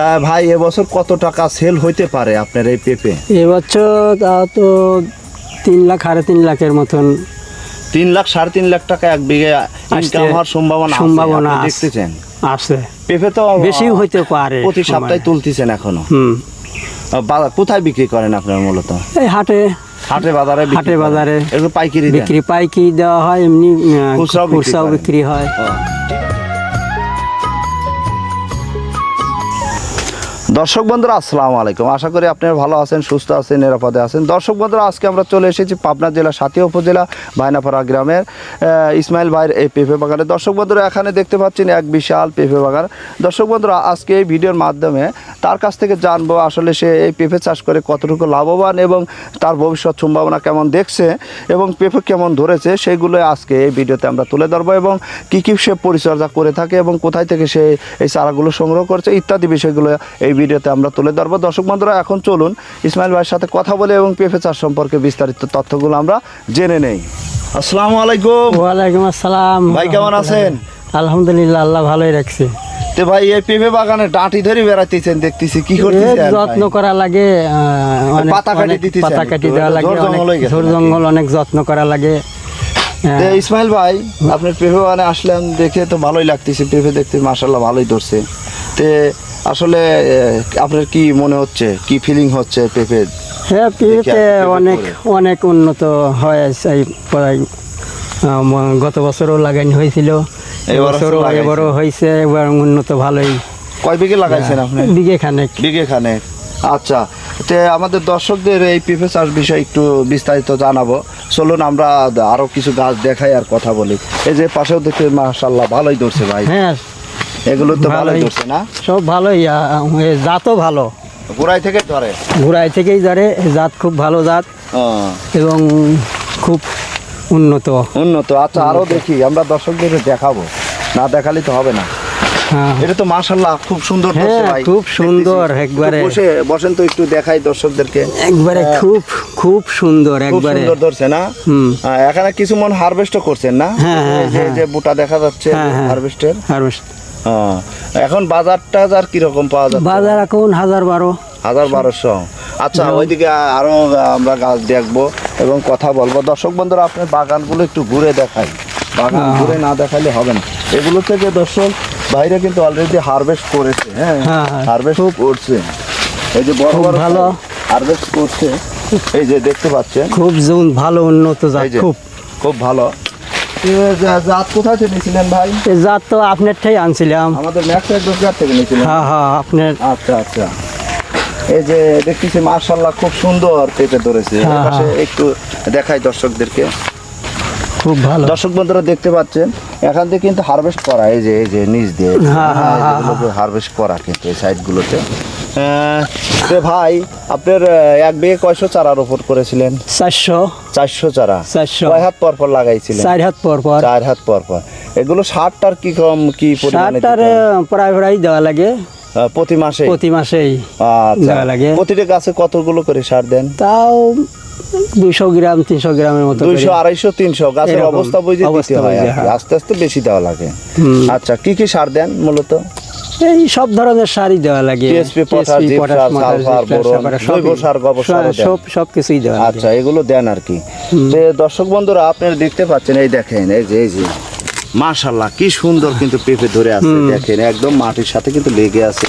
তা ভাই এবছর কত টাকা সেল হইতে পারে আপনার এই পেঁপে? এবছর তাও তো তিন লাখ সাড়ে তিন লাখের মতন। তিন লাখ সাড়ে তিন লাখ টাকা এক বিঘে ইনকাম হওয়ার সম্ভাবনা সম্ভাবনা। দেখতেছেন? আছে। পেঁপে তো বেশি হইতে পারে প্রতি সপ্তাহে তুলতেছেন এখনও। হুম। কোথায় বিক্রি করেন আপনার মূলত? এই হাটে। হাটে বাজারে হাটে বাজারে পাইকারি বিক্রি পাইকারি দেওয়া হয় এমনি খুচরাও? বিক্রি হয়। দর্শক বন্ধুরা, আসসালামু আলাইকুম। আশা করি আপনারা ভালো আছেন, সুস্থ আছেন, নিরাপদে আছেন। দর্শক বন্ধুরা, আজকে আমরা চলে এসেছি পাবনা জেলা সাথী উপজেলা, ভাইনাপাড়া গ্রামের ইসমাইল ভাইয়ের এই পেঁপে বাগানে। দর্শক বন্ধুরা, এখানে দেখতে পাচ্ছেন এক বিশাল পেঁপে বাগান। দর্শক বন্ধুরা, আজকে এই ভিডিওর মাধ্যমে তার কাছ থেকে জানব আসলে সে এই পেঁপে চাষ করে কতটুকু লাভবান এবং তার ভবিষ্যৎ সম্ভাবনা কেমন দেখছে এবং পেঁপে কেমন ধরেছে সেইগুলো আজকে এই ভিডিওতে আমরা তুলে ধরবো এবং কী কী সে পরিচর্যা করে থাকে এবং কোথায় থেকে সে এই চারাগুলো সংগ্রহ করছে ইত্যাদি বিষয়গুলো এই ভিডিওতে আমরা তুলে ধরবো। দর্শক বন্ধুরা এখন চলুন ইসমাইল ভাইয়ের সাথে কথা বলে এবং পেঁপে চাষ সম্পর্কে বিস্তারিত তথ্যগুলো আমরা জেনে নেই। আসসালামু আলাইকুম। ওয়ালাইকুম আসসালাম। ভাই কেমন আছেন? আলহামদুলিল্লাহ আল্লাহ ভালোই রাখছে। তো ভাই এই পেঁপে বাগানে ডাঁটি ধরে বেড়াতেছেন দেখতেছি। কি করতেছেন যত্ন করা লাগে পাতা কাটি দিতেছেন। পাতা কাটি দেওয়া লাগে অনেক নাকি? জঙ্গল অনেক যত্ন করা লাগে। হ্যাঁ, ইসমাইল ভাই আপনার পেঁপে বাগানে আসলাম দেখে তো ভালোই লাগতেছে। পেঁপে দেখতে মাসাল্লাহ ভালোই ধরছে। তে আসলে আপনার কি মনে হচ্ছে? কি ফিলিং হচ্ছে পেঁপে? হ্যাঁ পেঁপে অনেক অনেক উন্নত হয় এই প্রায় গত বছরও লাগানো হয়েছিল। এবছরও। এবারও হয়েছে এবার উন্নত ভালোই। কয় বিঘে লাগাইছেন আপনি? বিঘে খানেক। বিঘে খানে আচ্ছা তে আমাদের দর্শকদের এই পেঁপে চাষ বিষয়ে একটু বিস্তারিত জানাব। চলুন আমরা আরও কিছু গাছ দেখাই আর কথা বলি। এই যে পাশেও দেখতে মাশাল্লাহ ভালোই ধরছে ভাই। হ্যাঁ এগুলো তো ভালোই। ধরছে না? সব ভালোই জাতও ভালো। গোড়াই থেকে ধরে? ঘুরাই থেকেই ধরে জাত খুব ভালো জাত। এবং খুব উন্নত। উন্নত আচ্ছা আরও দেখি আমরা দর্শকদের দেখাবো। না দেখালে তো হবে না। হ্যাঁ। এটা তো মাশাল্লাহ খুব সুন্দর হ্যাঁ, ভাই। খুব সুন্দর, একবারে। বসে বসেন তো একটু দেখাই দর্শকদেরকে। একবারে খুব খুব সুন্দর খুব একবারে। সুন্দর ধরছে না? এখানে কিছু মন হারভেস্টও করছেন না? হ্যাঁ, হ্যাঁ, যে- হ্যাঁ। যে বুটা দেখা যাচ্ছে হ্যাঁ, হ্যাঁ। হারভেস্টের হারভেস্ট এখন বাজার টাজার কীরকম পাওয়া যায় বাজার এখন হাজার বারো। হাজার বারোশো। আচ্ছা ওইদিকে আরও আমরা গাছ দেখব এবং কথা বলব। দর্শক বন্ধুরা আপনার বাগানগুলো একটু ঘুরে দেখাই। বাগান হ্যাঁ। ঘুরে না দেখালে হবে না। এগুলো থেকে দর্শক বাইরে কিন্তু অলরেডি হারভেস্ট করেছে হ্যাঁ? হ্যাঁ, হ্যাঁ। হারভেস্ট করছে। এই যে বড় বড় ভালো। হারভেস্ট করছে। এই যে দেখতে পাচ্ছেন? খুব জুন ভালো উন্নত জাত এই যে খুব। খুব ভালো। জাত কোথায় থেকে নিয়েছিলেন ভাই? জাত তো আপনার ঠাই আনছিলাম। আমাদের ম্যাক্স এগ্রোকার থেকে নিয়েছিলেন। হ্যাঁ হ্যাঁ আপনার আচ্ছা আচ্ছা। এই যে দেখতেছি মার্শাল্লাহ খুব সুন্দর পেঁপে ধরেছে। হ্যাঁ, একটু দেখাই দর্শকদেরকে। খুব ভালো। দর্শক বন্ধুরা দেখতে পাচ্ছেন এখান থেকে কিন্তু হারভেস্ট করা এই যে এই যে নিচ দিয়ে। হ্যাঁ, হ্যাঁ, হ্যাঁ, হারভেস্ট করা কিন্তু এই সাইডগুলোতে ভাই আপনার এক বিঘে কয়শো চারার ওপর করেছিলেন? চারশো। চারশো চারা? চারশো। কয় হাত পর পর লাগাইছিলেন? চার হাত পর পর। চার হাত পর পর। এগুলো সারটার কি কম কি পরিমাণে সারটার প্রায় প্রায় দেওয়া লাগে। প্রতি মাসে প্রতি মাসেই আচ্ছা। দেওয়া লাগে। প্রতিটা গাছে কতগুলো করে সার দেন? তাও দুইশো গ্রাম তিনশো গ্রামের মতো দুইশো আড়াইশো তিনশো। গাছের অবস্থা বুঝে দিতে হয়। হ্যাঁ। আস্তে আস্তে বেশি দেওয়া লাগে। আচ্ছা কি কি সার দেন মূলত? এই সব ধরনের সারই দেওয়া লাগে। সব সব কিছুই দেওয়া আচ্ছা এগুলো দেন আর কি। যে দর্শক বন্ধুরা আপনারা দেখতে পাচ্ছেন এই দেখেন এই যে এই যে। মাশাল্লাহ কি সুন্দর কিন্তু পেঁপে ধরে আছে দেখেন একদম মাটির সাথে কিন্তু লেগে আছে।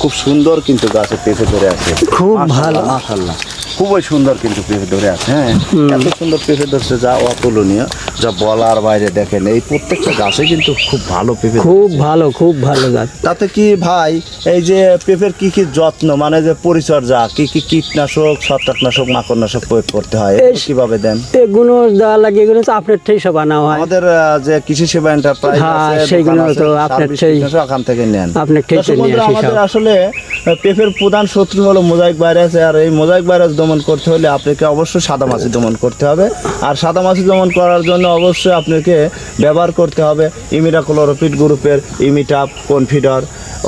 খুব সুন্দর কিন্তু গাছে পেঁপে ধরে আছে। খুব ভালো। মাশাল্লাহ খুবই সুন্দর কিন্তু পেঁপে ধরে আছে হ্যাঁ? এত সুন্দর পেঁপে ধরছে যা অতুলনীয়। যা বলার বাইরে দেখেন এই প্রত্যেকটা গাছে কিন্তু খুব ভালো পেঁপে খুব ভালো খুব ভালো জাত তাতে কি ভাই এই যে পেঁপের কি কি যত্ন মানে যে পরিচর্যা কি কি কীটনাশক ছত্রাকনাশক মাকড়নাশক প্রয়োগ করতে হয় কীভাবে দেন? এগুলো দেওয়া লাগে এগুলো তো আপনার ঠাই সব আনা হয়। আমাদের যে কৃষি সেবা এন্টারপ্রাইজ হ্যাঁ, সেইগুলো তো আপনার সেই- ওখান থেকে নেন। আপনার ঠিক নিয়ে আসি আমাদের আসলে পেঁপের প্রধান শত্রু হলো মোজাইক ভাইরাস আর এই মোজাইক ভাইরাস দমন করতে হলে আপনাকে অবশ্যই সাদা মাছি দমন করতে হবে। আর সাদা মাছি দমন করার জন্য অবশ্যই আপনাকে ব্যবহার করতে হবে ইমিরা ক্লোরোপিড গ্রুপের ইমিটাপ, কনফিডার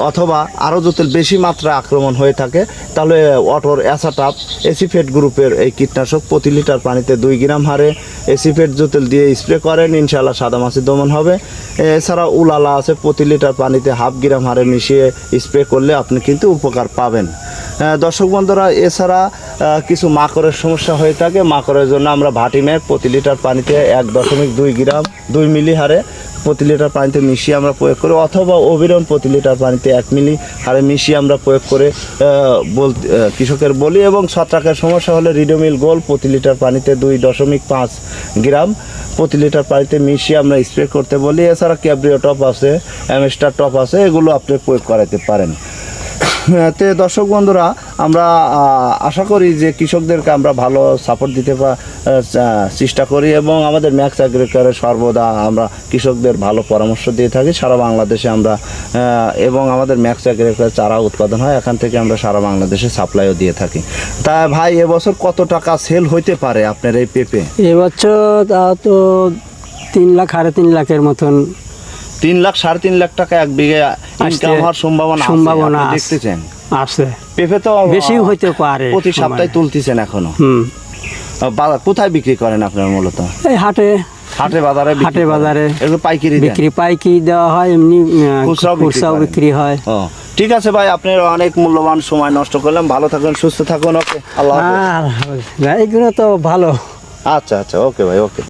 অথবা আরও যদি বেশি মাত্রা আক্রমণ হয়ে থাকে, তাহলে অটোর অ্যাসাটাপ এসিফেট গ্রুপের এই কীটনাশক প্রতি লিটার পানিতে দুই গ্রাম হারে। এসিফেট জোতেল দিয়ে স্প্রে করেন ইনশাল্লাহ সাদা মাছি দমন হবে। এছাড়া উলালা আছে, প্রতি লিটার পানিতে হাফ গ্রাম হারে মিশিয়ে স্প্রে করলে আপনি কিন্তু উপকার পাবেন। দর্শক বন্ধুরা, এছাড়া কিছু মাকড়ের সমস্যা হয়ে থাকে। মাকড়ের জন্য আমরা ভাটিম্যাক প্রতি লিটার পানিতে এক দশমিক দুই গ্রাম, দুই মিলি হারে প্রতি লিটার পানিতে মিশিয়ে আমরা প্রয়োগ করি, অথবা অবিরম প্রতি লিটার পানিতে এক মিলি হারে মিশিয়ে আমরা প্রয়োগ করে বলতে কৃষকের বলি এবং ছত্রাকের সমস্যা হলে রিডোমিল গোল প্রতি লিটার পানিতে দুই দশমিক পাঁচ গ্রাম প্রতি লিটার পানিতে মিশিয়ে আমরা স্প্রে করতে বলি। এছাড়া ক্যাব্রিও টপ আছে, অ্যামেস্টার টপ আছে, এগুলো আপনি প্রয়োগ করাতে পারেন। তে দর্শক বন্ধুরা, আমরা আশা করি যে কৃষকদেরকে আমরা ভালো সাপোর্ট দিতে চেষ্টা করি এবং আমাদের ম্যাক্স অ্যাগ্রিকারে সর্বদা আমরা কৃষকদের ভালো পরামর্শ দিয়ে থাকি। সারা বাংলাদেশে আমরা এবং আমাদের ম্যাক্স অ্যাগ্রিকার চারা উৎপাদন হয়, এখান থেকে আমরা সারা বাংলাদেশে সাপ্লাইও দিয়ে থাকি। তা ভাই, এবছর কত টাকা সেল হইতে পারে আপনার এই পেঁপে? এবছর তো তিন লাখ, সাড়ে তিন লাখের মতন তিন লাখ সাড়ে তিন লাখ টাকা এক বিঘে ইনকাম হওয়ার সম্ভাবনা সম্ভাবনা দেখতেছেন? আছে। পেঁপে তো বেশি হইতে পারে প্রতি সপ্তাহে তুলতেছেন এখনও। বাজার কোথায় বিক্রি করেন আপনার মূলত? এই হাটে। হাটে বাজারে হাটে বাজারে এগুলো পাইকারি বিক্রি পাইকি দেওয়া হয় এমনি খুচরাও বিক্রি হয়। ঠিক আছে ভাই আপনার অনেক মূল্যবান সময় নষ্ট করলাম। ভালো থাকুন সুস্থ থাকুন ওকে। আল্লাহ এইগুলো তো ভালো। আচ্ছা আচ্ছা ওকে ভাই ওকে।